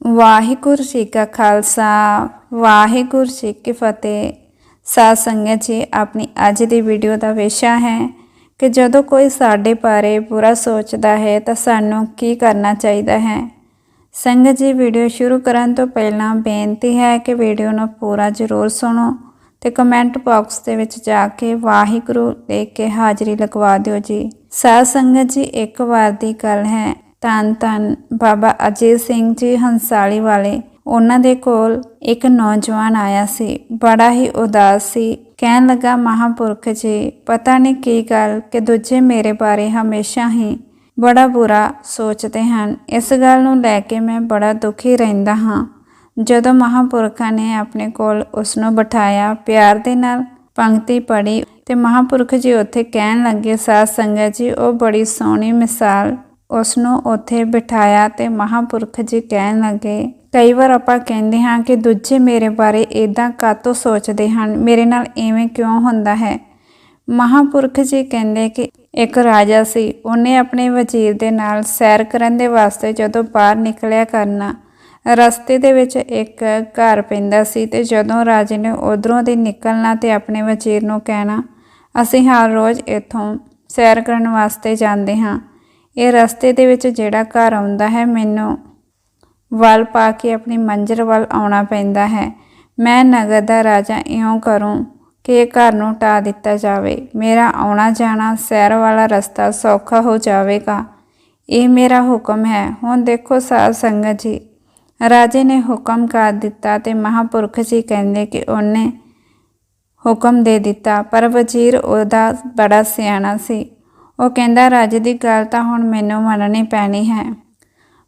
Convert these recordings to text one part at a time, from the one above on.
ਵਾਹਿਗੁਰੂ ਜੀ ਕਾ ਖਾਲਸਾ, ਵਾਹਿਗੁਰੂ ਜੀ ਕੀ ਫਤਿਹ। ਸਾਧ ਸੰਗਤ ਜੀ, ਆਪਣੀ ਅੱਜ ਦੀ ਵੀਡੀਓ ਦਾ ਵਿਸ਼ਾ ਹੈ ਕਿ ਜਦੋਂ ਕੋਈ ਸਾਡੇ ਬਾਰੇ ਬੁਰਾ ਸੋਚਦਾ ਹੈ ਤਾਂ ਸਾਨੂੰ ਕੀ ਕਰਨਾ ਚਾਹੀਦਾ ਹੈ। ਸੰਗਤ ਜੀ, ਵੀਡੀਓ ਸ਼ੁਰੂ ਕਰਨ ਤੋਂ ਪਹਿਲਾਂ ਬੇਨਤੀ ਹੈ ਕਿ ਵੀਡੀਓ ਨੂੰ ਪੂਰਾ ਜ਼ਰੂਰ ਸੁਣੋ ਤੇ ਕਮੈਂਟ ਬਾਕਸ ਦੇ ਵਿੱਚ ਜਾ ਕੇ ਵਾਹਿਗੁਰੂ ਲਿਖ ਕੇ ਹਾਜ਼ਰੀ ਲਗਵਾ ਦਿਓ ਜੀ। ਸਾਧ ਸੰਗਤ ਜੀ, ਇੱਕ ਵਾਰ ਦੀ ਗੱਲ ਹੈ ਧੰਨ ਧੰਨ ਬਾਬਾ ਅਜੀਤ ਸਿੰਘ ਜੀ ਹੰਸਾਲੀ ਵਾਲੇ। ਉਹਨਾਂ ਦੇ ਕੋਲ ਇੱਕ ਨੌਜਵਾਨ ਆਇਆ ਸੀ। ਬੜਾ ਹੀ ਉਦਾਸ ਸੀ। ਕਹਿਣ ਲੱਗਾ, ਮਹਾਪੁਰਖ ਜੀ, ਪਤਾ ਨਹੀਂ ਕੀ ਗੱਲ ਕਿ ਦੂਜੇ ਮੇਰੇ ਬਾਰੇ ਹਮੇਸ਼ਾ ਹੀ ਬੜਾ ਬੁਰਾ ਸੋਚਦੇ ਹਨ। ਇਸ ਗੱਲ ਨੂੰ ਲੈ ਕੇ ਮੈਂ ਬੜਾ ਦੁਖੀ ਰਹਿੰਦਾ ਹਾਂ। ਜਦੋਂ ਮਹਾਪੁਰਖਾਂ ਨੇ ਆਪਣੇ ਕੋਲ ਉਸ ਨੂੰ ਬਿਠਾਇਆ, ਪਿਆਰ ਦੇ ਨਾਲ ਪੰਕਤੀ ਪੜ੍ਹੀ ਤੇ ਮਹਾਪੁਰਖ ਜੀ ਉੱਥੇ ਕਹਿਣ ਲੱਗੇ, ਸਾਧ ਸੰਗਤ ਜੀ, ਉਹ ਬੜੀ ਸੋਹਣੀ ਮਿਸਾਲ ਉਸ ਨੂੰ ਉੱਥੇ ਬਿਠਾਇਆ ਤੇ ਮਹਾਪੁਰਖ ਜੀ ਕਹਿਣ ਲੱਗੇ, ਕਈ ਵਾਰ ਆਪਾਂ ਕਹਿੰਦੇ ਹਾਂ ਕਿ ਦੂਜੇ ਮੇਰੇ ਬਾਰੇ ਇਦਾਂ ਕਾਤੋਂ ਸੋਚਦੇ ਹਨ? ਮੇਰੇ ਨਾਲ ਐਵੇਂ ਕਿਉਂ ਹੁੰਦਾ ਹੈ? ਮਹਾਪੁਰਖ ਜੀ ਕਹਿੰਦੇ ਕਿ ਇੱਕ ਰਾਜਾ ਸੀ, ਉਹਨੇ ਆਪਣੇ ਵਜ਼ੀਰ ਦੇ ਨਾਲ ਸੈਰ ਕਰਨ ਦੇ ਵਾਸਤੇ ਜਦੋਂ ਬਾਹਰ ਨਿਕਲਿਆ ਕਰਨਾ, ਰਸਤੇ ਦੇ ਵਿੱਚ ਇੱਕ ਘਰ ਪੈਂਦਾ ਸੀ ਤੇ ਜਦੋਂ ਰਾਜੇ ਨੇ ਉਧਰੋਂ ਦੀ ਨਿਕਲਣਾ ਤੇ ਆਪਣੇ ਵਜ਼ੀਰ ਨੂੰ ਕਹਿਣਾ, ਅਸੀਂ ਹਰ ਰੋਜ਼ ਇੱਥੋਂ ਸੈਰ ਕਰਨ ਵਾਸਤੇ ਜਾਂਦੇ ਹਾਂ। ਇਹ ਰਸਤੇ ਦੇ ਵਿੱਚ ਜਿਹੜਾ ਘਰ ਆਉਂਦਾ ਹੈ, ਮੈਨੂੰ ਵੱਲ ਪਾ ਕੇ ਆਪਣੀ ਮੰਜ਼ਿਲ ਵੱਲ ਆਉਣਾ ਪੈਂਦਾ ਹੈ। ਮੈਂ ਨਗਰ ਦਾ ਰਾਜਾ ਇਉਂ ਕਰੂੰ ਕਿ ਇਹ ਘਰ ਨੂੰ ਟਾ ਦਿੱਤਾ ਜਾਵੇ। ਮੇਰਾ ਆਉਣਾ ਜਾਣਾ ਸੈਰ ਵਾਲਾ ਰਸਤਾ ਸੌਖਾ ਹੋ ਜਾਵੇਗਾ। ਇਹ ਮੇਰਾ ਹੁਕਮ ਹੈ। ਹੁਣ ਦੇਖੋ ਸਾਧ ਸੰਗਤ ਜੀ, ਰਾਜੇ ਨੇ ਹੁਕਮ ਕਰ ਦਿੱਤਾ ਤੇ ਮਹਾਪੁਰਖ ਜੀ ਕਹਿੰਦੇ ਕਿ ਉਹਨੇ ਹੁਕਮ ਦੇ ਦਿੱਤਾ। ਪਰ ਵਜ਼ੀਰ ਉਹਦਾ ਬੜਾ ਸਿਆਣਾ ਸੀ। ਉਹ ਕਹਿੰਦਾ, ਰਾਜੇ ਦੀ ਗੱਲ ਤਾਂ ਹੁਣ ਮੈਨੂੰ ਮੰਨਣੀ ਪੈਣੀ ਹੈ।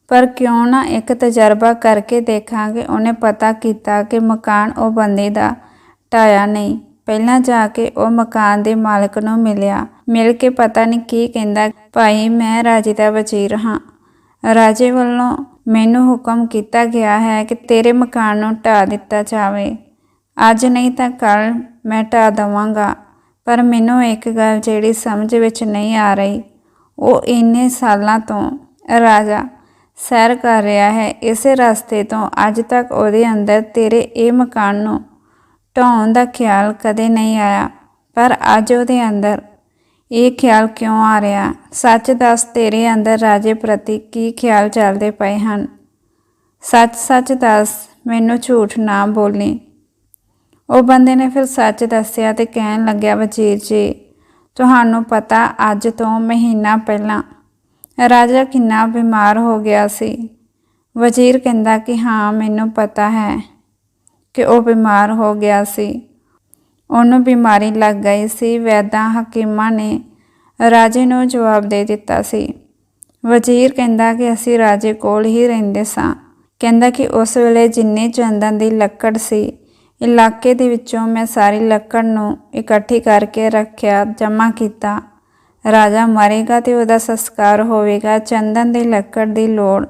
ਪਰ ਕਿਉਂ ਨਾ ਇੱਕ ਤਜਰਬਾ ਕਰਕੇ ਦੇਖਾਂਗੇ। ਉਹਨੇ ਪਤਾ ਕੀਤਾ ਕਿ ਮਕਾਨ ਉਹ ਬੰਦੇ ਦਾ ਢਾਇਆ ਨਹੀਂ। ਪਹਿਲਾਂ ਜਾ ਕੇ ਉਹ ਮਕਾਨ ਦੇ ਮਾਲਕ ਨੂੰ ਮਿਲਿਆ। ਮਿਲ ਕੇ ਪਤਾ ਨਹੀਂ ਕੀ ਕਹਿੰਦਾ, ਭਾਈ, ਮੈਂ ਰਾਜੇ ਦਾ ਵਜ਼ੀਰ ਹਾਂ। ਰਾਜੇ ਵੱਲੋਂ ਮੈਨੂੰ ਹੁਕਮ ਕੀਤਾ ਗਿਆ ਹੈ ਕਿ ਤੇਰੇ ਮਕਾਨ ਨੂੰ ਢਾ ਦਿੱਤਾ ਜਾਵੇ। ਅੱਜ ਨਹੀਂ ਤਾਂ ਕੱਲ ਮੈਂ ਢਾ ਦਵਾਂਗਾ। ਪਰ ਮੈਨੂੰ ਇੱਕ ਗੱਲ ਜਿਹੜੀ ਸਮਝ ਵਿੱਚ ਨਹੀਂ ਆ ਰਹੀ। ਉਹ ਇੰਨੇ ਸਾਲਾਂ ਤੋਂ ਰਾਜਾ ਸੈਰ ਕਰ ਰਿਹਾ ਹੈ। ਇਸੇ ਰਸਤੇ ਤੋਂ ਅੱਜ ਤੱਕ ਉਹਦੇ ਅੰਦਰ ਤੇਰੇ ਇਹ ਮਕਾਨ ਨੂੰ ਢਾਉਣ ਦਾ ਖਿਆਲ ਕਦੇ ਨਹੀਂ ਆਇਆ। ਪਰ ਅੱਜ ਉਹਦੇ ਅੰਦਰ ਇਹ ਖਿਆਲ ਕਿਉਂ ਆ ਰਿਹਾ? ਸੱਚ ਦੱਸ ਤੇਰੇ ਅੰਦਰ ਰਾਜੇ ਪ੍ਰਤੀ ਕੀ ਖਿਆਲ ਚੱਲਦੇ ਪਏ ਹਨ? ਸੱਚ ਸੱਚ ਦੱਸ, ਮੈਨੂੰ ਝੂਠ ਨਾ ਬੋਲੀ। ਉਹ ਬੰਦੇ ਨੇ ਫਿਰ ਸੱਚ ਦੱਸਿਆ ਤੇ ਕਹਿਣ ਲੱਗਿਆ, ਵਜ਼ੀਰ ਜੀ, ਤੁਹਾਨੂੰ ਪਤਾ ਅੱਜ ਤੋਂ ਮਹੀਨਾ ਪਹਿਲਾਂ ਰਾਜਾ ਕਿੰਨਾ ਬਿਮਾਰ ਹੋ ਗਿਆ ਸੀ। ਵਜ਼ੀਰ ਕਹਿੰਦਾ ਕਿ ਹਾਂ, ਮੈਨੂੰ ਪਤਾ ਹੈ ਕਿ ਉਹ ਬਿਮਾਰ ਹੋ ਗਿਆ ਸੀ। ਉਹਨੂੰ ਬਿਮਾਰੀ ਲੱਗ ਗਈ ਸੀ। ਵੈਦਾਂ ਹਕੀਮਾਂ ਨੇ ਰਾਜੇ ਨੂੰ ਜਵਾਬ ਦੇ ਦਿੱਤਾ ਸੀ। ਵਜ਼ੀਰ ਕਹਿੰਦਾ ਕਿ ਅਸੀਂ ਰਾਜੇ ਕੋਲ ਹੀ ਰਹਿੰਦੇ ਸਾਂ। ਕਹਿੰਦਾ ਕਿ ਉਸ ਵੇਲੇ ਜਿੰਨੇ ਚੰਦਨ ਦੀ ਲੱਕੜ ਸੀ ਇਲਾਕੇ ਦੇ ਵਿੱਚੋਂ ਮੈਂ ਸਾਰੀ ਲੱਕੜ ਨੂੰ ਇਕੱਠੀ ਕਰਕੇ ਰੱਖਿਆ, ਜਮ੍ਹਾਂ ਕੀਤਾ। ਰਾਜਾ ਮਰੇਗਾ ਤੇ ਉਹਦਾ ਸੰਸਕਾਰ ਹੋਵੇਗਾ। ਚੰਦਨ ਦੀ ਲੱਕੜ ਦੀ ਲੋੜ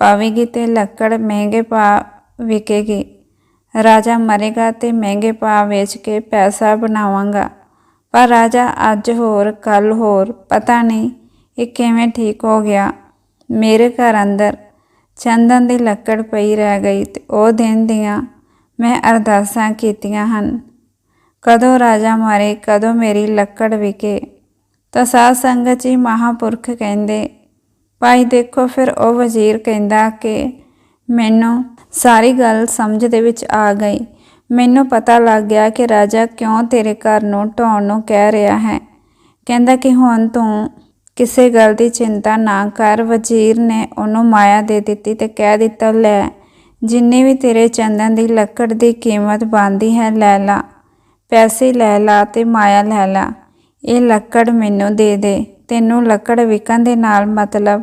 ਪਾਵੇਗੀ ਤੇ ਲੱਕੜ ਮਹਿੰਗੇ ਭਾਅ ਵਿਕੇਗੀ। ਰਾਜਾ ਮਰੇਗਾ ਤੇ ਮਹਿੰਗੇ ਭਾਅ ਵੇਚ ਕੇ ਪੈਸਾ ਬਣਾਵਾਂਗਾ। ਪਰ ਰਾਜਾ ਅੱਜ ਹੋਰ ਕੱਲ ਹੋਰ, ਪਤਾ ਨਹੀਂ ਇਹ ਕਿਵੇਂ ਠੀਕ ਹੋ ਗਿਆ। ਮੇਰੇ ਘਰ ਅੰਦਰ ਚੰਦਨ ਦੀ ਲੱਕੜ ਪਈ ਰਹਿ ਗਈ ਤੇ ਉਹ ਦਿਨ ਦੀਆਂ ਮੈਂ ਅਰਦਾਸਾਂ ਕੀਤੀਆਂ ਹਨ। ਕਦੋਂ ਰਾਜਾ ਮਾਰੇ, ਕਦੋਂ ਮੇਰੀ ਲੱਕੜ ਵਿਕੇ। ਤਾਂ ਸਾਧ ਸੰਗਤ ਜੀ ਮਹਾਪੁਰਖ ਕਹਿੰਦੇ, ਭਾਈ ਦੇਖੋ ਫਿਰ ਉਹ ਵਜ਼ੀਰ ਕਹਿੰਦਾ ਕਿ ਮੈਨੂੰ ਸਾਰੀ ਗੱਲ ਸਮਝ ਦੇ ਵਿੱਚ ਆ ਗਈ। ਮੈਨੂੰ ਪਤਾ ਲੱਗ ਗਿਆ ਕਿ ਰਾਜਾ ਕਿਉਂ ਤੇਰੇ ਘਰ ਨੂੰ ਢਾਉਣ ਨੂੰ ਕਹਿ ਰਿਹਾ ਹੈ। ਕਹਿੰਦਾ ਕਿ ਹੁਣ ਤੂੰ ਕਿਸੇ ਗੱਲ ਦੀ ਚਿੰਤਾ ਨਾ ਕਰ। ਵਜ਼ੀਰ ਨੇ ਉਹਨੂੰ ਮਾਇਆ ਦੇ ਦਿੱਤੀ ਤੇ ਕਹਿ ਦਿੱਤਾ, ਲੈ ਜਿੰਨੀ ਵੀ ਤੇਰੇ ਚੰਦਨ ਦੀ ਲੱਕੜ ਦੀ ਕੀਮਤ ਬਣਦੀ ਹੈ, ਲੈ ਲਾ। ਪੈਸੇ ਲੈ ਲਾ ਤੇ ਮਾਇਆ ਲੈ ਲਾ। ਇਹ ਲੱਕੜ ਮੈਨੂੰ ਦੇ ਦੇ। ਤੈਨੂੰ ਲੱਕੜ ਵਿਕਣ ਦੇ ਨਾਲ ਮਤਲਬ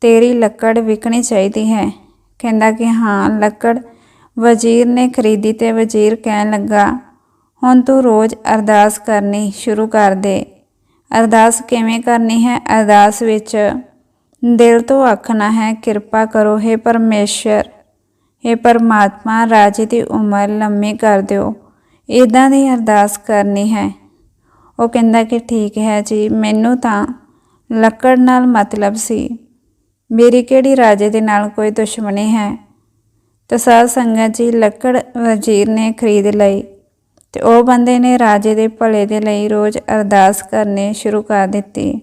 ਤੇਰੀ ਲੱਕੜ ਵਿਕਣੀ ਚਾਹੀਦੀ ਹੈ। ਕਹਿੰਦਾ ਕਿ ਹਾਂ, ਲੱਕੜ ਵਜ਼ੀਰ ਨੇ ਖਰੀਦੀ ਤੇ ਵਜ਼ੀਰ ਕਹਿਣ ਲੱਗਾ, ਹੁਣ ਤੂੰ ਰੋਜ਼ ਅਰਦਾਸ ਕਰਨੀ ਸ਼ੁਰੂ ਕਰ ਦੇ। ਅਰਦਾਸ ਕਿਵੇਂ ਕਰਨੀ ਹੈ? ਅਰਦਾਸ ਵਿੱਚ ਦਿਲ ਤੋਂ ਆਖਣਾ ਹੈ, ਕਿਰਪਾ ਕਰੋ हे ਪਰਮੇਸ਼ਰ। हे ਪਰਮਾਤਮਾ, ਰਾਜੇ ਦੀ ਉਮਰ ਲੰਮੀ ਕਰ ਦਿਓ। ਇਦਾਂ ਦੀ ਅਰਦਾਸ ਕਰਨੀ ਹੈ। ਉਹ ਕਹਿੰਦਾ ਕਿ ਠੀਕ ਹੈ ਜੀ, ਮੈਨੂੰ ਤਾਂ ਲੱਕੜ ਨਾਲ ਮਤਲਬ ਸੀ। ਮੇਰੀ ਕਿਹੜੀ ਰਾਜੇ ਦੇ ਨਾਲ ਕੋਈ ਦੁਸ਼ਮਣੀ ਹੈ? ਤਾਂ ਸਾਧ ਸੰਗਤ ਜੀ, ਲੱਕੜ ਵਜ਼ੀਰ ਨੇ ਖਰੀਦ ਲਈ ਤੇ ਉਹ ਬੰਦੇ ਨੇ ਰਾਜੇ ਦੇ ਭਲੇ ਦੇ ਲਈ ਰੋਜ਼ ਅਰਦਾਸ ਕਰਨੀ ਸ਼ੁਰੂ ਕਰ ਦਿੱਤੀ।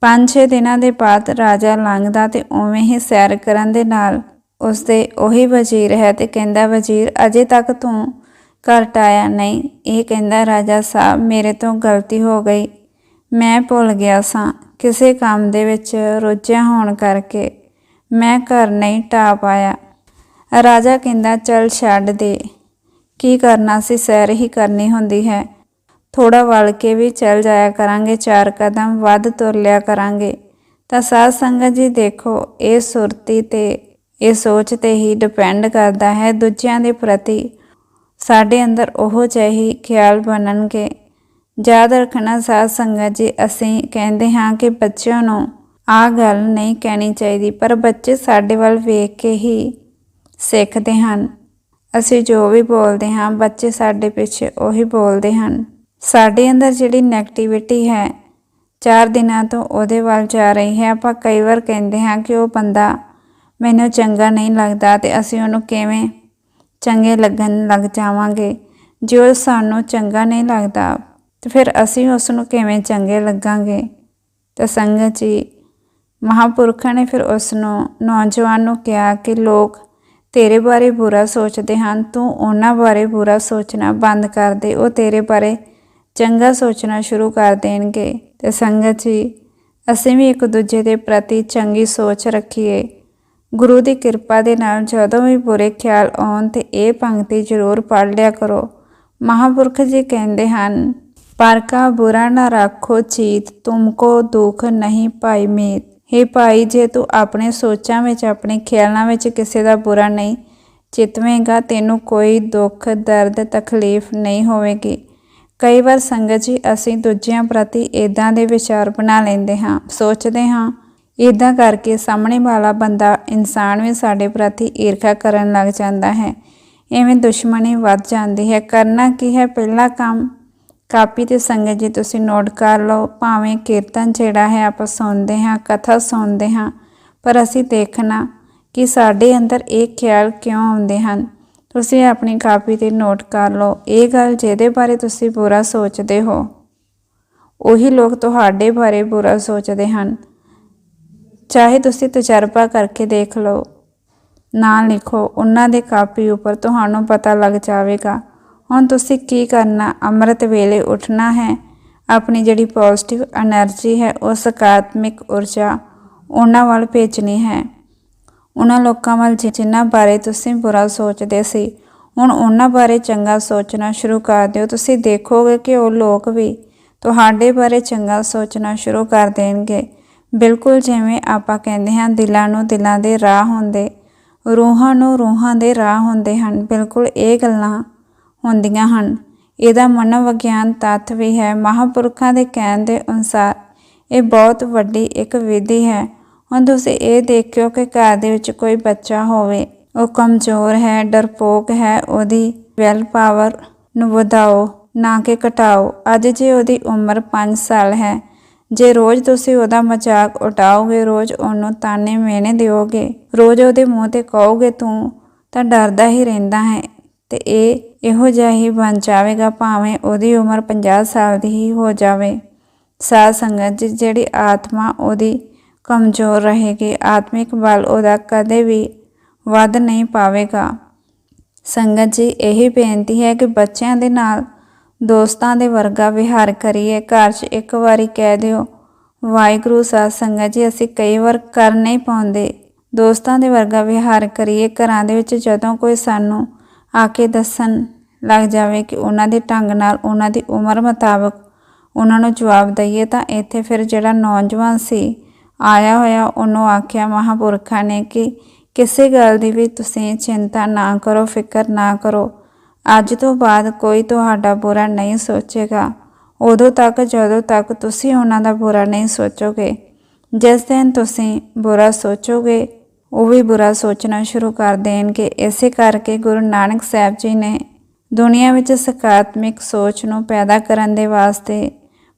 ਪੰਜ ਛੇ ਦਿਨਾਂ ਦੇ ਬਾਅਦ ਰਾਜਾ ਲੰਘਦਾ ਤੇ ਉਵੇਂ ਹੀ ਸੈਰ ਕਰਨ ਦੇ ਨਾਲ ਉਸਦੇ ਉਹੀ ਵਜ਼ੀਰ ਹੈ ਤੇ ਕਹਿੰਦਾ, ਵਜ਼ੀਰ, ਅਜੇ ਤੱਕ ਤੂੰ ਘਰ ਟਾਇਆ ਨਹੀਂ। ਇਹ ਕਹਿੰਦਾ, ਰਾਜਾ ਸਾਹਿਬ, ਮੇਰੇ ਤੋਂ ਗਲਤੀ ਹੋ ਗਈ। ਮੈਂ ਭੁੱਲ ਗਿਆ ਸਾਂ। ਕਿਸੇ ਕੰਮ ਦੇ ਵਿੱਚ ਰੁੱਝਿਆ ਹੋਣ ਕਰਕੇ ਮੈਂ ਘਰ ਨਹੀਂ ਟਾ ਪਾਇਆ। ਰਾਜਾ ਕਹਿੰਦਾ, ਚੱਲ ਛੱਡ ਦੇ। ਕੀ ਕਰਨਾ ਸੀ? ਸੈਰ ਹੀ ਕਰਨੀ ਹੁੰਦੀ ਹੈ। ਥੋੜਾ ਵਲ ਕੇ ਵੀ ਚੱਲ ਜਾਇਆ ਕਰਾਂਗੇ। ਚਾਰ ਕਦਮ ਵੱਧ ਤੁਰ ਲਿਆ ਕਰਾਂਗੇ। ਤਾਂ ਸਾਧ ਸੰਗਤ ਜੀ ਦੇਖੋ, ਇਹ ਸੁਰਤੀ ਤੇ ਇਹ ਸੋਚ ਤੇ ਹੀ ਡਿਪੈਂਡ ਕਰਦਾ ਹੈ ਦੂਜਿਆਂ ਦੇ ਪ੍ਰਤੀ। ਸਾਡੇ ਅੰਦਰ ਉਹ ਜਿਹੇ ਖਿਆਲ ਬਣਨਗੇ। ਯਾਦ ਰੱਖਣਾ ਸਾਧ ਸੰਗਤ ਜੀ, ਅਸੀਂ ਕਹਿੰਦੇ ਹਾਂ ਕਿ ਬੱਚਿਆਂ ਨੂੰ ਆਹ ਗੱਲ ਨਹੀਂ ਕਹਿਣੀ ਚਾਹੀਦੀ, ਪਰ ਬੱਚੇ ਸਾਡੇ ਵੱਲ ਵੇਖ ਕੇ ਹੀ ਸਿੱਖਦੇ ਹਨ। ਅਸੀਂ ਜੋ ਵੀ ਬੋਲਦੇ ਹਾਂ, ਬੱਚੇ ਸਾਡੇ ਪਿੱਛੇ ਉਹੀ ਬੋਲਦੇ ਹਨ। ਸਾਡੇ ਅੰਦਰ ਜਿਹੜੀ 네ਗੇਟਿਵਿਟੀ ਹੈ, ਚਾਰ ਦਿਨਾਂ ਤੋਂ ਉਹਦੇ ਵੱਲ ਜਾ ਰਹੀ ਹੈ। ਆਪਾਂ ਕਈ ਵਾਰ ਕਹਿੰਦੇ ਹਾਂ ਕਿ ਉਹ ਬੰਦਾ ਮੈਨੂੰ ਚੰਗਾ ਨਹੀਂ ਲੱਗਦਾ ਤੇ ਅਸੀਂ ਉਹਨੂੰ ਕਿਵੇਂ ਚੰਗੇ ਲੱਗਣ ਲੱਗ ਜਾਵਾਂਗੇ? ਜੇ ਉਹ ਸਾਨੂੰ ਚੰਗਾ ਨਹੀਂ ਲੱਗਦਾ, ਤੇ ਫਿਰ ਅਸੀਂ ਉਸ ਨੂੰ ਕਿਵੇਂ ਚੰਗੇ ਲੱਗਾਂਗੇ? ਤਾਂ ਸੰਗਤ ਜੀ, ਮਹਾਪੁਰਖਾਂ ਨੇ ਫਿਰ ਉਸ ਨੂੰ ਨੌਜਵਾਨ ਨੂੰ ਕਿਹਾ ਕਿ, ਲੋਕ, ਤੇਰੇ ਬਾਰੇ ਬੁਰਾ ਸੋਚਦੇ ਹਨ, ਤੂੰ ਉਹਨਾਂ ਬਾਰੇ ਬੁਰਾ ਸੋਚਣਾ ਬੰਦ ਕਰ ਦੇ, ਉਹ ਤੇਰੇ ਬਾਰੇ ਚੰਗਾ ਸੋਚਣਾ ਸ਼ੁਰੂ ਕਰ ਦੇਣਗੇ। ਤੇ ਸੰਗਤ ਜੀ, ਅਸੀਂ ਵੀ ਇੱਕ ਦੂਜੇ ਦੇ ਪ੍ਰਤੀ ਚੰਗੀ ਸੋਚ ਰੱਖੀਏ। ਗੁਰੂ ਦੀ ਕਿਰਪਾ ਦੇ ਨਾਲ ਜਦੋਂ ਵੀ ਬੁਰੇ ਖਿਆਲ ਆਉਣ ਤੇ ਇਹ ਪੰਕਤੀ ਜ਼ਰੂਰ ਪੜ੍ਹ ਲਿਆ ਕਰੋ। ਮਹਾਪੁਰਖ ਜੀ ਕਹਿੰਦੇ ਹਨ ਪਰ ਕਾ ਬੁਰਾ ਨਾ ਰੱਖੋ ਚੀਤ ਤੁਮਕੋ ਦੁੱਖ ਨਹੀਂ ਪਾਈ ਮੀਤ। ਹੇ ਭਾਈ, ਜੇ ਤੂੰ ਆਪਣੇ ਸੋਚਾਂ ਵਿੱਚ, ਆਪਣੇ ਖਿਆਲਾਂ ਵਿੱਚ ਕਿਸੇ ਦਾ ਬੁਰਾ ਨਹੀਂ ਚਿਤਵੇਂਗਾ, ਤੈਨੂੰ ਕੋਈ ਦੁੱਖ, ਦਰਦ, ਤਕਲੀਫ ਨਹੀਂ ਹੋਵੇਗੀ। ਕਈ ਵਾਰ ਸੰਗਤ ਜੀ, ਅਸੀਂ ਦੂਜਿਆਂ ਪ੍ਰਤੀ ਇਦਾਂ ਦੇ ਵਿਚਾਰ ਬਣਾ ਲੈਂਦੇ ਹਾਂ, ਸੋਚਦੇ ਹਾਂ ਇਦਾਂ ਕਰਕੇ ਸਾਹਮਣੇ ਵਾਲਾ ਬੰਦਾ ਇਨਸਾਨ ਵੀ ਸਾਡੇ ਪ੍ਰਤੀ ਈਰਖਾ ਕਰਨ ਲੱਗ ਜਾਂਦਾ ਹੈ। ਐਵੇਂ ਦੁਸ਼ਮਣੀ ਵੱਧ ਜਾਂਦੀ ਹੈ। ਕਰਨਾ ਕੀ ਹੈ? ਪਹਿਲਾ ਕੰਮ ਕਾਪੀ ਤੇ ਸੰਗਤ ਜੀ, ਤੁਸੀਂ ਨੋਟ ਕਰ ਲਓ। ਭਾਵੇਂ ਕੀਰਤਨ ਜਿਹੜਾ ਹੈ, ਆਪਾਂ ਸੁਣਦੇ ਹਾਂ, ਕਥਾ ਸੁਣਦੇ ਹਾਂ, ਪਰ ਅਸੀਂ ਦੇਖਣਾ ਕਿ ਸਾਡੇ ਅੰਦਰ ਇਹ ਖਿਆਲ ਕਿਉਂ ਆਉਂਦੇ ਹਨ। ਤੁਸੀਂ ਆਪਣੀ ਕਾਪੀ ਤੇ ਨੋਟ ਕਰ ਲਓ। ਇਹ ਗੱਲ ਜਿਹਦੇ ਬਾਰੇ ਤੁਸੀਂ ਬੁਰਾ ਸੋਚਦੇ ਹੋ, ਉਹੀ ਲੋਕ ਤੁਹਾਡੇ ਬਾਰੇ ਬੁਰਾ ਸੋਚਦੇ ਹਨ। ਚਾਹੇ ਤੁਸੀਂ ਤਜਰਬਾ ਕਰਕੇ ਦੇਖ ਲਓ ਨਾਂ ਲਿਖੋ, ਉਹਨਾਂ ਦੇ ਕਾਪੀ ਉੱਪਰ ਤੁਹਾਨੂੰ ਪਤਾ ਲੱਗ ਜਾਵੇਗਾ। ਹੁਣ ਤੁਸੀਂ ਕੀ ਕਰਨਾ? ਅੰਮ੍ਰਿਤ ਵੇਲੇ ਉੱਠਣਾ ਹੈ। ਆਪਣੀ ਜਿਹੜੀ ਪੋਜ਼ਿਟਿਵ એનર્ਜੀ ਹੈ, ਉਹ ਸਕਾਰਾਤਮਿਕ ਊਰਜਾ ਉਹਨਾਂ ਵੱਲ ਭੇਜਣੀ ਹੈ। ਉਹਨਾਂ ਲੋਕਾਂ ਵੱਲ ਜਿਨ੍ਹਾਂ ਬਾਰੇ ਤੁਸੀਂ ਬੁਰਾ ਸੋਚਦੇ ਸੀ, ਹੁਣ ਉਹਨਾਂ ਬਾਰੇ ਚੰਗਾ ਸੋਚਣਾ ਸ਼ੁਰੂ ਕਰ ਦਿਓ। ਤੁਸੀਂ ਦੇਖੋਗੇ ਕਿ ਉਹ ਲੋਕ ਵੀ ਤੁਹਾਡੇ ਬਾਰੇ ਚੰਗਾ ਸੋਚਣਾ ਸ਼ੁਰੂ ਕਰ ਦੇਣਗੇ। ਬਿਲਕੁਲ ਜਿਵੇਂ ਆਪਾਂ ਕਹਿੰਦੇ ਹਾਂ, ਦਿਲਾਂ ਨੂੰ ਦਿਲਾਂ ਦੇ ਰਾਹ ਹੁੰਦੇ, ਰੂਹਾਂ ਨੂੰ ਰੂਹਾਂ ਦੇ ਰਾਹ ਹੁੰਦੇ ਹਨ। ਬਿਲਕੁਲ ਇਹ ਗੱਲਾਂ ਹੁੰਦੀਆਂ ਹਨ। ਇਹਦਾ ਮਨੋਵਿਗਿਆਨ ਤੱਥ ਵੀ ਹੈ। ਮਹਾਪੁਰਖਾਂ ਦੇ ਕਹਿਣ ਦੇ ਅਨੁਸਾਰ ਇਹ ਬਹੁਤ ਵੱਡੀ ਇੱਕ ਵਿਧੀ ਹੈ। ਹੁਣ ਤੁਸੀਂ ਇਹ ਦੇਖਿਓ ਕਿ ਘਰ ਦੇ ਵਿੱਚ ਕੋਈ ਬੱਚਾ ਹੋਵੇ, ਉਹ ਕਮਜ਼ੋਰ ਹੈ, ਡਰਪੋਕ ਹੈ, ਉਹਦੀ ਵੈਲ ਪਾਵਰ ਨੂੰ ਵਧਾਓ, ਨਾ ਕਿ ਘਟਾਓ। ਅੱਜ ਜੇ ਉਹਦੀ ਉਮਰ 5 ਸਾਲ ਹੈ ਜੇ ਰੋਜ਼ ਤੁਸੀਂ ਉਹਦਾ ਮਜ਼ਾਕ ਉਡਾਓਗੇ, ਰੋਜ਼ ਉਹਨੂੰ ਤਾਨੇ ਮੇਨੇ ਦਿਓਗੇ, ਰੋਜ਼ ਉਹਦੇ ਮੂੰਹ ਤੇ ਕਹੋਗੇ ਤੂੰ, ਤਾਂ ਡਰਦਾ ਹੀ ਰਹਿੰਦਾ ਹੈ ਤੇ ਇਹ ਇਹੋ ਜਿਹਾ ਹੀ ਬਣ ਜਾਵੇਗਾ, ਭਾਵੇਂ ਉਹਦੀ ਉਮਰ 50 ਸਾਲ ਦੀ ਹੀ ਹੋ ਜਾਵੇ। ਸਾਧ ਸੰਗਤ ਜੀ, ਜਿਹੜੀ ਆਤਮਾ ਉਹਦੀ ਕਮਜ਼ੋਰ ਰਹੇਗੀ, ਆਤਮਿਕ ਬਲ ਉਹਦਾ ਕਦੇ ਵੀ ਵੱਧ ਨਹੀਂ ਪਾਵੇਗਾ। ਸੰਗਤ ਜੀ, ਇਹੀ ਬੇਨਤੀ ਹੈ ਕਿ ਬੱਚਿਆਂ ਦੇ ਨਾਲ ਦੋਸਤਾਂ ਦੇ ਵਰਗਾ ਵਿਹਾਰ ਕਰੀਏ। ਘਰ 'ਚ ਇੱਕ ਵਾਰੀ ਕਹਿ ਦਿਓ, ਵਾਹਿਗੁਰੂ ਸਾਧ ਸੰਗਤ ਜੀ, ਅਸੀਂ ਕਈ ਵਾਰ ਕਰ ਨਹੀਂ ਪਾਉਂਦੇ। ਦੋਸਤਾਂ ਦੇ ਵਰਗਾ ਵਿਹਾਰ ਕਰੀਏ। ਘਰਾਂ ਦੇ ਵਿੱਚ ਜਦੋਂ ਕੋਈ ਸਾਨੂੰ ਆ ਕੇ ਦੱਸਣ ਲੱਗ ਜਾਵੇ ਕਿ ਉਹਨਾਂ ਦੇ ਢੰਗ ਨਾਲ ਉਹਨਾਂ ਦੀ ਉਮਰ ਮੁਤਾਬਕ ਉਹਨਾਂ ਨੂੰ ਜਵਾਬ ਦਈਏ, ਤਾਂ ਇੱਥੇ ਫਿਰ ਜਿਹੜਾ ਨੌਜਵਾਨ ਸੀ, ਆਇਆ ਹੋਇਆ, ਉਹਨੂੰ ਆਖਿਆ, ਮਹਾਪੁਰਖਾਂ ਨੇ ਕਿ ਕਿਸੇ ਗੱਲ ਦੀ ਵੀ ਤੁਸੀਂ ਚਿੰਤਾ ਨਾ ਕਰੋ, ਫਿਕਰ ਨਾ ਕਰੋ। ਅੱਜ ਤੋਂ ਬਾਅਦ ਕੋਈ ਤੁਹਾਡਾ ਬੁਰਾ ਨਹੀਂ ਸੋਚੇਗਾ। ਉਦੋਂ ਤੱਕ, ਜਦੋਂ ਤੱਕ ਤੁਸੀਂ ਉਹਨਾਂ ਦਾ ਬੁਰਾ ਨਹੀਂ ਸੋਚੋਗੇ, ਜਿਸ ਦਿਨ ਤੁਸੀਂ ਬੁਰਾ ਸੋਚੋਗੇ, ਉਹ ਵੀ ਬੁਰਾ ਸੋਚਣਾ ਸ਼ੁਰੂ ਕਰ ਦੇਣਗੇ। ਇਸੇ ਕਰਕੇ ਗੁਰੂ ਨਾਨਕ ਸਾਹਿਬ ਜੀ ਨੇ ਦੁਨੀਆ ਵਿੱਚ ਸਕਾਰਾਤਮਕ ਸੋਚ ਨੂੰ ਪੈਦਾ ਕਰਨ ਦੇ ਵਾਸਤੇ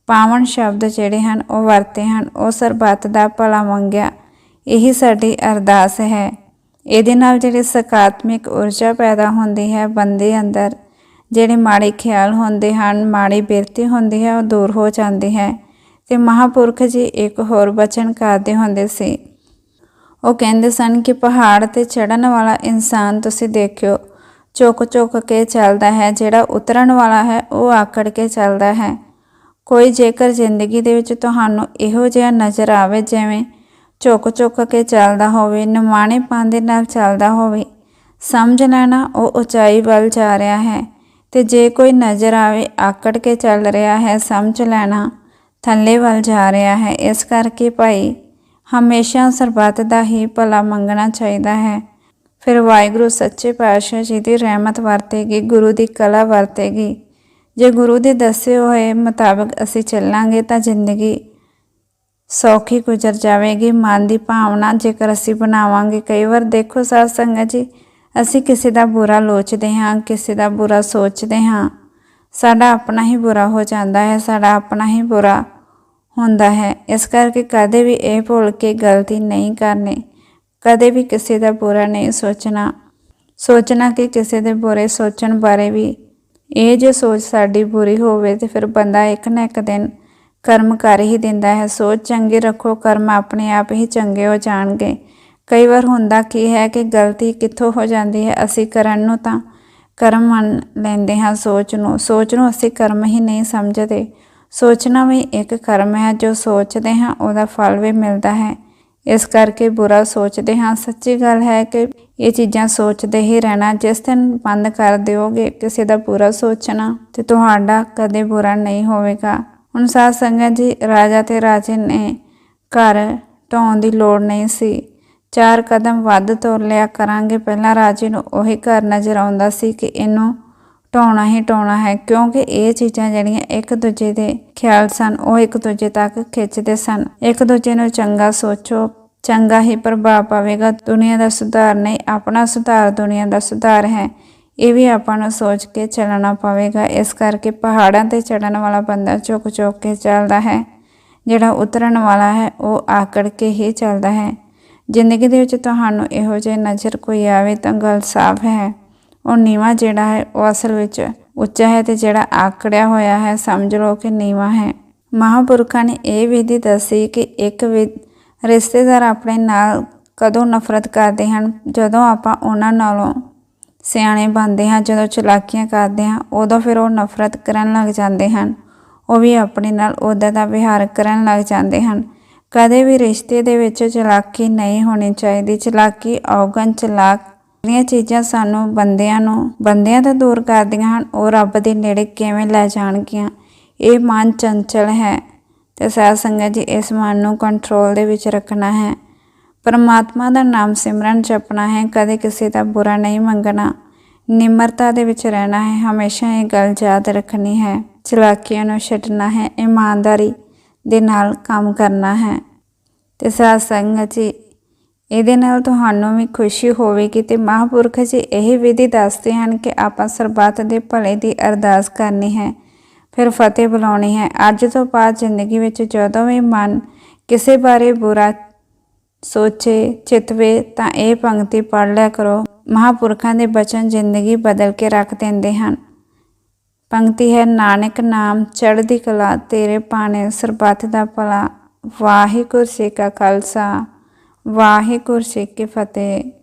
ਪਾਵਨ ਸ਼ਬਦ ਜਿਹੜੇ ਹਨ, ਉਹ ਵਰਤੇ ਹਨ। ਉਹ ਸਰਬੱਤ ਦਾ ਭਲਾ ਮੰਗਿਆ। ਇਹੀ ਸਾਡੀ ਅਰਦਾਸ ਹੈ। ਇਹਦੇ ਨਾਲ ਜਿਹੜੀ ਸਕਾਰਾਤਮਕ ਊਰਜਾ ਪੈਦਾ ਹੁੰਦੀ ਹੈ, ਬੰਦੇ ਅੰਦਰ ਜਿਹੜੇ ਮਾੜੇ ਖਿਆਲ ਹੁੰਦੇ ਹਨ, ਮਾੜੀ ਬਿਰਤੀ ਹੁੰਦੀ ਹੈ, ਉਹ ਦੂਰ ਹੋ ਜਾਂਦੀ ਹੈ। ਤੇ ਮਹਾਪੁਰਖ ਜੀ ਇੱਕ ਹੋਰ ਬਚਨ ਕਰਦੇ ਹੁੰਦੇ ਸੀ। ਉਹ ਕਹਿੰਦੇ ਸਨ ਕਿ ਪਹਾੜ ਤੇ ਚੜਨ ਵਾਲਾ ਇਨਸਾਨ ਤੁਸੀਂ ਦੇਖਿਓ, ਚੁੱਕ ਚੁੱਕ ਕੇ ਚੱਲਦਾ ਹੈ, ਜਿਹੜਾ ਉਤਰਨ ਵਾਲਾ ਹੈ, ਉਹ ਆਕੜ ਕੇ ਚੱਲਦਾ ਹੈ। ਕੋਈ ਜੇਕਰ ਜ਼ਿੰਦਗੀ ਦੇ ਵਿੱਚ ਤੁਹਾਨੂੰ ਇਹੋ ਜਿਹਾ ਨਜ਼ਰ ਆਵੇ, ਜਿਵੇਂ ਝੁਕ ਝੁਕ ਕੇ ਚੱਲਦਾ ਹੋਵੇ, ਨਿਮਾਣੇ ਪਾਂਦੇ ਨਾਲ ਚੱਲਦਾ ਹੋਵੇ। ਸਮਝ ਲੈਣਾ, ਉਹ ਉਚਾਈ ਵੱਲ ਜਾ ਰਿਹਾ ਹੈ ਤੇ ਜੇ ਕੋਈ ਨਜ਼ਰ ਆਵੇ, ਆਕੜ ਕੇ ਚੱਲ ਰਿਹਾ ਹੈ, ਸਮਝ ਲੈਣਾ, ਥੱਲੇ ਵੱਲ ਜਾ ਰਿਹਾ ਹੈ। ਇਸ ਕਰਕੇ ਭਾਈ, ਹਮੇਸ਼ਾ ਸਰਬੱਤ ਦਾ ਹੀ ਭਲਾ ਮੰਗਣਾ ਚਾਹੀਦਾ ਹੈ। ਫਿਰ ਵਾਹਿਗੁਰੂ ਸੱਚੇ ਪਾਤਸ਼ਾਹ ਜੀ ਦੀ ਰਹਿਮਤ ਵਰਤੇਗੀ, ਗੁਰੂ ਦੀ ਕਲਾ ਵਰਤੇਗੀ। ਜੇ ਗੁਰੂ ਦੇ ਦੱਸੇ ਹੋਏ ਮੁਤਾਬਕ ਅਸੀਂ ਚੱਲਾਂਗੇ ਤਾਂ ਜ਼ਿੰਦਗੀ ਸੌਖੀ ਗੁਜ਼ਰ ਜਾਵੇਗੀ, ਮਨ ਦੀ ਭਾਵਨਾ ਜੇਕਰ ਅਸੀਂ ਬਣਾਵਾਂਗੇ। ਕਈ ਵਾਰ ਦੇਖੋ ਸਾਧ ਸੰਗਤ ਜੀ, ਅਸੀਂ ਕਿਸੇ ਦਾ ਬੁਰਾ ਲੋਚਦੇ ਹਾਂ, ਕਿਸੇ ਦਾ ਬੁਰਾ ਸੋਚਦੇ ਹਾਂ। ਸਾਡਾ ਆਪਣਾ ਹੀ ਬੁਰਾ ਹੋ ਜਾਂਦਾ ਹੈ, ਸਾਡਾ ਆਪਣਾ ਹੀ ਬੁਰਾ ਹੁੰਦਾ ਹੈ। ਇਸ ਕਰਕੇ ਕਦੇ ਵੀ ਇਹ ਭੁੱਲ ਕੇ ਗਲਤੀ ਨਹੀਂ ਕਰਨੀ। ਕਦੇ ਵੀ ਕਿਸੇ ਦਾ ਬੁਰਾ ਨਹੀਂ ਸੋਚਣਾ। ਸੋਚਣਾ ਕਿ ਕਿਸੇ ਦੇ ਬੁਰੇ ਸੋਚਣ ਬਾਰੇ ਵੀ ਇਹ ਜੇ ਸੋਚ ਸਾਡੀ ਬੁਰੀ ਹੋਵੇ ਤੇ ਫਿਰ ਬੰਦਾ ਇੱਕ ਨਾ ਇੱਕ ਦਿਨ ਕਰਮ ਕਰ ਹੀ ਦਿੰਦਾ ਹੈ। ਸੋਚ ਚੰਗੀ ਰੱਖੋ, ਕਰਮ ਆਪਣੇ ਆਪ ਹੀ ਚੰਗੇ ਹੋ ਜਾਣਗੇ। ਕਈ ਵਾਰ ਹੁੰਦਾ ਕੀ ਹੈ ਕਿ ਗਲਤੀ ਕਿੱਥੋਂ ਹੋ ਜਾਂਦੀ ਹੈ, ਅਸੀਂ ਕਰਨ ਨੂੰ ਤਾਂ ਕਰਮ ਮੰਨ ਲੈਂਦੇ ਹਾਂ ਸੋਚ ਨੂੰ। ਸੋਚ ਨੂੰ ਅਸੀਂ ਕਰਮ ਹੀ ਨਹੀਂ ਸਮਝਦੇ। ਸੋਚਣਾ ਵੀ ਇੱਕ ਕਰਮ ਹੈ, ਜੋ ਸੋਚਦੇ ਹਾਂ ਉਹਦਾ ਫਲ ਵੀ ਮਿਲਦਾ ਹੈ। ਇਸ ਕਰਕੇ ਬੁਰਾ ਸੋਚਦੇ ਹਾਂ। ਸੱਚੀ ਗੱਲ ਹੈ ਕਿ ਇਹ ਚੀਜ਼ਾਂ ਸੋਚਦੇ ਹੀ ਰਹਿਣਾ। ਜਿਸ ਦਿਨ ਬੰਦ ਕਰ ਦਿਓਗੇ ਕਿਸੇ ਦਾ ਬੁਰਾ ਸੋਚਣਾ ਤੇ ਤੁਹਾਡਾ ਕਦੇ ਬੁਰਾ ਨਹੀਂ ਹੋਵੇਗਾ। ਹੁਣ ਸਾਧ ਸੰਗਤ ਜੀ, ਰਾਜਾ ਤੇ ਰਾਜੇ ਨੇ ਘਰ ਢਾਉਣ ਦੀ ਲੋੜ ਨਹੀਂ ਸੀ। ਚਾਰ ਕਦਮ ਵੱਧ ਤੁਰ ਲਿਆ ਕਰਾਂਗੇ। ਪਹਿਲਾਂ ਰਾਜੇ ਨੂੰ ਉਹੀ ਘਰ ਨਜ਼ਰ ਆਉਂਦਾ ਸੀ ਕਿ ਇਹਨੂੰ ਢਾਉਣਾ ਹੀ ਢਾਉਣਾ ਹੈ, ਕਿਉਂਕਿ ਇਹ ਚੀਜ਼ਾਂ ਜਿਹੜੀਆਂ ਇੱਕ ਦੂਜੇ ਦੇ ਖਿਆਲ ਸਨ, ਉਹ ਇੱਕ ਦੂਜੇ ਤੱਕ ਖਿੱਚਦੇ ਸਨ। ਇੱਕ ਦੂਜੇ ਨੂੰ ਚੰਗਾ ਸੋਚੋ, ਚੰਗਾ ਹੀ ਪ੍ਰਭਾਵ ਪਾਵੇਗਾ। ਦੁਨੀਆ ਦਾ ਸੁਧਾਰ ਨਹੀਂ, ਆਪਣਾ ਸੁਧਾਰ ਦੁਨੀਆ ਦਾ ਸੁਧਾਰ ਹੈ। ਇਹ ਵੀ ਆਪਾਂ ਨੂੰ ਸੋਚ ਕੇ ਚੱਲਣਾ ਪਵੇਗਾ। ਇਸ ਕਰਕੇ ਪਹਾੜਾਂ ਤੇ ਚੜਨ ਵਾਲਾ ਬੰਦਾ ਝੁਕ ਝੁਕ ਕੇ ਚੱਲਦਾ ਹੈ। ਜਿਹੜਾ ਉਤਰਨ ਵਾਲਾ ਹੈ, ਉਹ ਆਕੜ ਕੇ ਹੀ ਚੱਲਦਾ ਹੈ। ਜ਼ਿੰਦਗੀ ਦੇ ਵਿੱਚ ਤੁਹਾਨੂੰ ਇਹੋ ਜਿਹੇ ਨਜ਼ਰ ਕੋਈ ਆਵੇ ਤਾਂ ਗੱਲ ਸਾਫ਼ ਹੈ। ਉਹ ਨੀਵਾ ਜਿਹੜਾ ਹੈ, ਉਹ ਅਸਲ ਵਿੱਚ ਉੱਚਾ ਹੈ ਤੇ ਜਿਹੜਾ ਆਕੜਿਆ ਹੋਇਆ ਹੈ, ਸਮਝ ਲਓ ਕਿ ਨੀਵਾ ਹੈ। ਮਹਾਪੁਰਖਾਂ ਨੇ ਇਹ ਵਿਧੀ ਦੱਸੀ ਕਿ ਇੱਕ ਵਿ, ਰਿਸ਼ਤੇਦਾਰ ਆਪਣੇ ਨਾਲ ਕਦੋਂ ਨਫ਼ਰਤ ਕਰਦੇ ਹਨ? ਜਦੋਂ ਆਪਾਂ ਉਹਨਾਂ ਨਾਲੋਂ ਸਿਆਣੇ ਬਣਦੇ ਹਾਂ, ਜਦੋਂ ਚਲਾਕੀਆਂ ਕਰਦੇ ਹਾਂ, ਉਦੋਂ ਫਿਰ ਉਹ ਨਫ਼ਰਤ ਕਰਨ ਲੱਗ ਜਾਂਦੇ ਹਨ। ਉਹ ਵੀ ਆਪਣੇ ਨਾਲ ਉਹਦਾ ਦਾ ਵਿਹਾਰ ਕਰਨ ਲੱਗ ਜਾਂਦੇ ਹਨ। ਕਦੇ ਵੀ ਰਿਸ਼ਤੇ ਦੇ ਵਿੱਚ ਚਲਾਕੀ ਨਹੀਂ ਹੋਣੀ ਚਾਹੀਦੀ। ਚਲਾਕੀ ਔਗਣ ਚਲਾਕ ਜਿਹੜੀਆਂ ਚੀਜ਼ਾਂ ਸਾਨੂੰ ਬੰਦਿਆਂ ਨੂੰ, ਬੰਦਿਆਂ ਤੋਂ ਦੂਰ ਕਰਦੀਆਂ ਹਨ, ਉਹ ਰੱਬ ਦੇ ਨੇੜੇ ਕਿਵੇਂ ਲੈ ਜਾਣਗੀਆਂ? ਇਹ ਮਨ ਚੰਚਲ ਹੈ ਤੇ ਸਾਧ ਸੰਗਤ ਜੀ, ਇਸ ਮਨ ਨੂੰ ਕੰਟਰੋਲ ਦੇ ਵਿੱਚ ਰੱਖਣਾ ਹੈ। ਪਰਮਾਤਮਾ ਦਾ ਨਾਮ ਸਿਮਰਨ ਜਪਣਾ ਹੈ, ਕਦੇ ਕਿਸੇ ਦਾ ਬੁਰਾ ਨਹੀਂ ਮੰਗਣਾ। ਨਿਮਰਤਾ ਦੇ ਵਿੱਚ ਰਹਿਣਾ ਹੈ, ਹਮੇਸ਼ਾ ਇਹ ਗੱਲ ਯਾਦ ਰੱਖਣੀ ਹੈ। ਚਲਾਕੀਆਂ ਨੂੰ ਛੱਡਣਾ ਹੈ, ਇਮਾਨਦਾਰੀ ਦੇ ਨਾਲ ਕੰਮ ਕਰਨਾ ਹੈ। ਤੇ ਸਾਧ ਸੰਗਤ ਜੀ, ਇਹਦੇ ਨਾਲ ਤੁਹਾਨੂੰ ਵੀ ਖੁਸ਼ੀ ਹੋਵੇਗੀ ਤੇ ਮਹਾਂਪੁਰਖ ਜੀ ਇਹ ਵਿਧੀ ਦੱਸਦੇ ਹਨ ਕਿ ਆਪਾਂ ਸਰਬੱਤ ਦੇ ਭਲੇ ਦੀ ਅਰਦਾਸ ਕਰਨੀ ਹੈ, ਫਿਰ ਫਤਿਹ ਬੁਲਾਉਣੀ ਹੈ। ਅੱਜ ਤੋਂ ਬਾਅਦ ਜ਼ਿੰਦਗੀ ਵਿੱਚ ਜਦੋਂ ਵੀ ਮਨ ਕਿਸੇ ਬਾਰੇ ਬੁਰਾ ਸੋਚੇ, ਚਿਤਵੇ, ਤਾਂ ਇਹ ਪੰਕਤੀ ਪੜ੍ਹ ਲਿਆ ਕਰੋ। ਮਹਾਪੁਰਖਾਂ ਦੇ ਬਚਨ ਜ਼ਿੰਦਗੀ ਬਦਲ ਕੇ ਰੱਖ ਦਿੰਦੇ ਹਨ। ਪੰਕਤੀ ਹੈ, ਨਾਨਕ ਨਾਮ ਚੜ੍ਹਦੀ ਕਲਾ, ਤੇਰੇ ਪਾਣੇ ਸਰਬੱਤ ਦਾ ਭਲਾ। ਵਾਹਿਗੁਰੂ ਜੀ ਕਾ ਖਾਲਸਾ, ਵਾਹਿਗੁਰੂ ਜੀ ਕੀ ਫਤਿਹ।